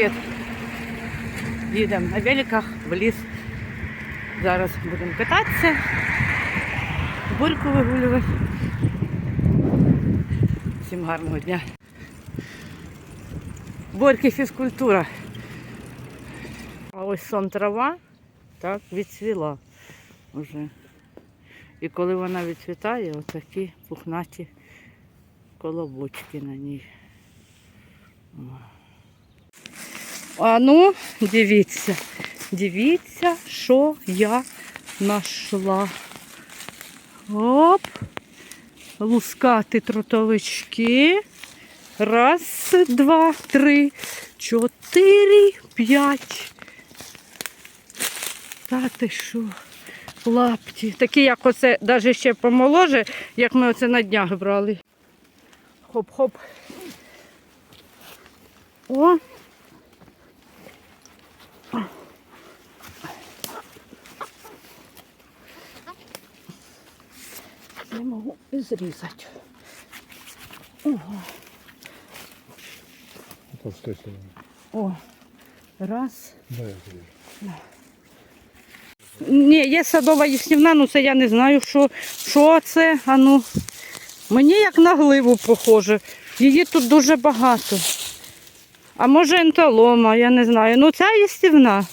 Привіт! Їдемо на великах в ліс. Зараз будемо кататися, бурку вигулювати. Всім гарного дня. Борки фізкультура. А ось сон трава так відцвіла вже. І коли вона відцвітає, отакі пухнаті колобочки на ній. А ну, дивіться, дивіться, що я знайшла. Оп. Лускати тротовички. Раз, два, три, чотири, п'ять. Та ти що? Лапті. Такі, як оце, навіть ще помоложе, як ми оце на днях брали. Хоп-хоп. О, не можу і зрізати. Ого. О, раз. Да, я вижу. Ні, є садова їснівна, ну це я не знаю, що, що це. А ну. Мені як на гливу похоже. Її тут дуже багато. А може енталома, я не знаю. Ну ця їстівна.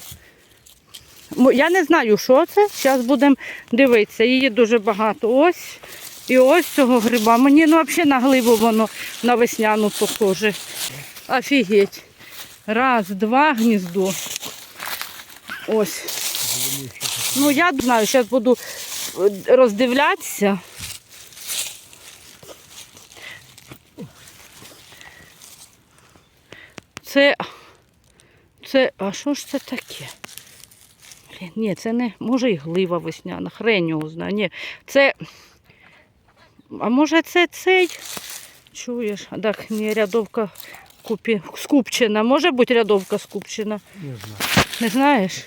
Я не знаю, що це. Зараз будемо дивитися. Її дуже багато. Ось і ось цього гриба. Мені ну, взагалі на гливу воно на весняну похоже. Офігеть. Раз, два гніздо. Ось. Ну, я знаю, зараз буду е, роздивлятися. Це. Це. А що ж це таке? Блін, ні, це не. Може і глива весняна, хрень його знає. Ні, це. А може це цей? Чуєш? Так, ні, рядовка купі... скупчена. Може бути рядовка скупчена? Не знаю. Не знаєш?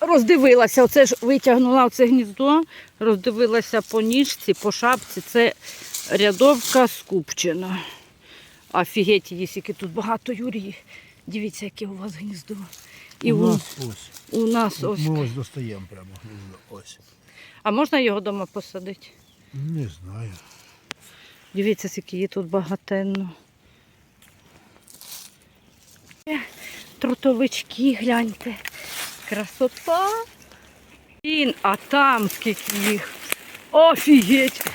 Роздивилася, оце ж витягнула це гніздо, роздивилася по ніжці, по шапці. Це рядовка скупчена. Офігеть, є, скільки тут багато Юрії. Дивіться, яке у вас гніздо. І у у, нас ось. у нас ось. Ми ось достаємо прямо. гніздо. Ось. А можна його вдома посадити? Не знаю. Дивіться, скільки її тут багатенно. Е, Трутовички, гляньте. Красота. Блін, а там скільки їх. Офігеть.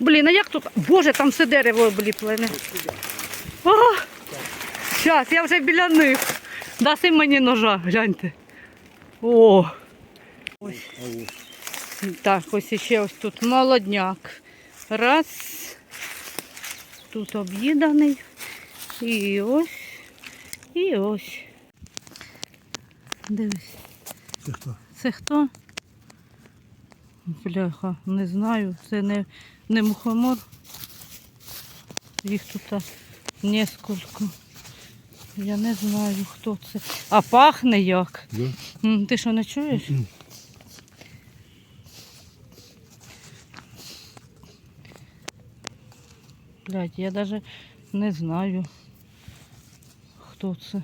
Блін, а як тут? Боже, там все дерево обліплене. О, Щас, я вже біля них. Даси мені ножа, гляньте. О. Ось. Так, ось іще ось тут молодняк. Раз. Тут об'їданий. І ось. І ось. Дивись. Це хто? Це хто? Бляха, не знаю. Це не, не мухомор. Їх тут а, несколько. Я не знаю, хто це. А пахне як. Да? М, Ти що не чуєш? Мгм. Блядь, я даже не знаю, хто це.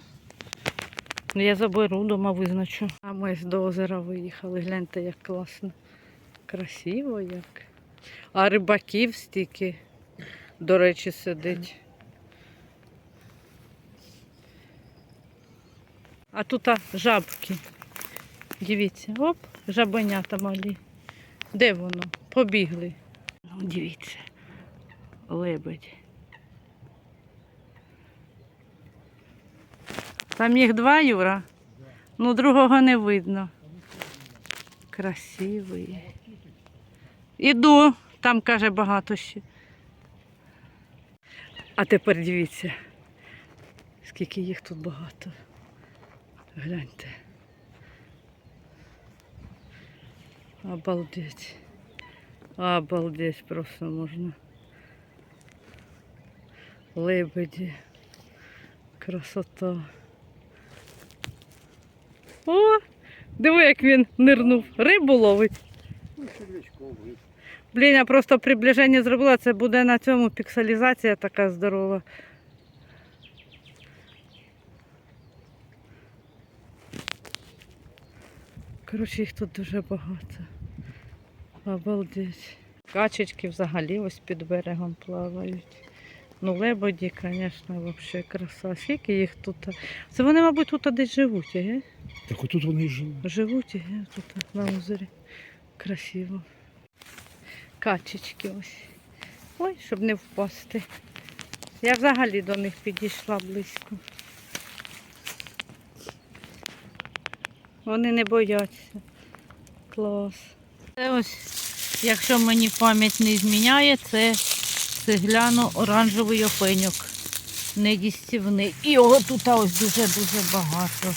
Я заберу, дома визначу. А ми ж до озера виїхали. Гляньте, як класно. Красиво як. А рибаків стільки, до речі, сидить. А тут жабки. Дивіться, оп, жабенята малі. Де воно? Побігли. Ну, дивіться. Лебедь. Там їх два, Юра? Ну, другого не видно. Красивий. Іду, там каже багато ще. А тепер дивіться, скільки їх тут багато. Гляньте. Обалдеть. Обалдеть просто можна. Лебеді. Красота. О! Диви, як він нирнув. Рибу ловить. Блін, я просто приближення зробила, це буде на цьому пікселізація така здорова. Коротше, їх тут дуже багато. Обалдеть. Качечки взагалі ось під берегом плавають. Ну, лебеді, звісно, взагалі краса. Скільки їх тут? Це вони, мабуть, тут десь живуть, ге? Так отут вони і живуть. Живуть ге? тут на озері. Красиво. Качечки ось. Ой, щоб не впасти. Я взагалі до них підійшла близько. Вони не бояться. Клас. Це ось, якщо мені пам'ять не зміняє, це цегляно-оранжевий опеньок. Недістівний. І його тут ось дуже-дуже багато.